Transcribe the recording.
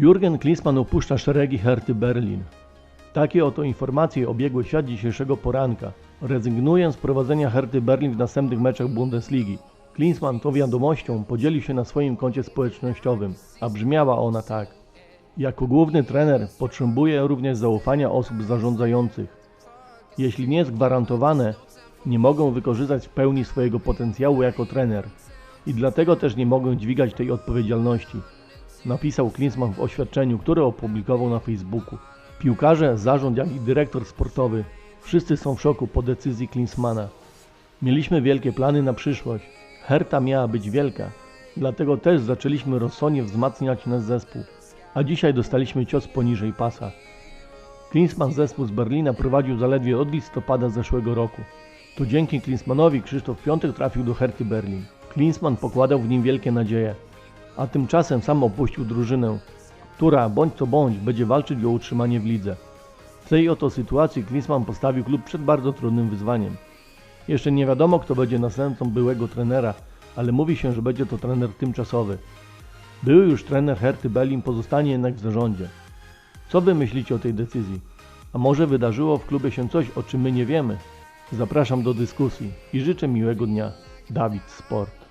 Jurgen Klinsmann opuszcza szeregi Herty Berlin. Takie oto informacje obiegły świat dzisiejszego poranka. Rezygnuje z prowadzenia Herty Berlin w następnych meczach Bundesligi. Klinsmann tą wiadomością podzielił się na swoim koncie społecznościowym, a brzmiała ona tak. Jako główny trener potrzebuje również zaufania osób zarządzających. Jeśli nie jest gwarantowane, nie mogą wykorzystać w pełni swojego potencjału jako trener i dlatego też nie mogą dźwigać tej odpowiedzialności napisał Klinsmann w oświadczeniu, które opublikował na Facebooku. Piłkarze, zarząd, jak i dyrektor sportowy wszyscy są w szoku po decyzji Klinsmana. Mieliśmy wielkie plany na przyszłość. Herta miała być wielka, dlatego też zaczęliśmy rozsądnie wzmacniać nasz zespół, a dzisiaj dostaliśmy cios poniżej pasa. Klinsmann zespół z Berlina prowadził zaledwie od listopada zeszłego roku. To dzięki Klinsmanowi Krzysztof Piątek trafił do Herty Berlin. Klinsmann pokładał w nim wielkie nadzieje, a tymczasem sam opuścił drużynę, która bądź co bądź będzie walczyć o utrzymanie w lidze. W tej oto sytuacji Klinsmann postawił klub przed bardzo trudnym wyzwaniem. Jeszcze nie wiadomo kto będzie następcą byłego trenera, ale mówi się, że będzie to trener tymczasowy. Były już trener Herty Berlin pozostanie jednak w zarządzie. Co wy myślicie o tej decyzji? A może wydarzyło w klubie się coś, o czym my nie wiemy? Zapraszam do dyskusji i życzę miłego dnia. Dawid Sport.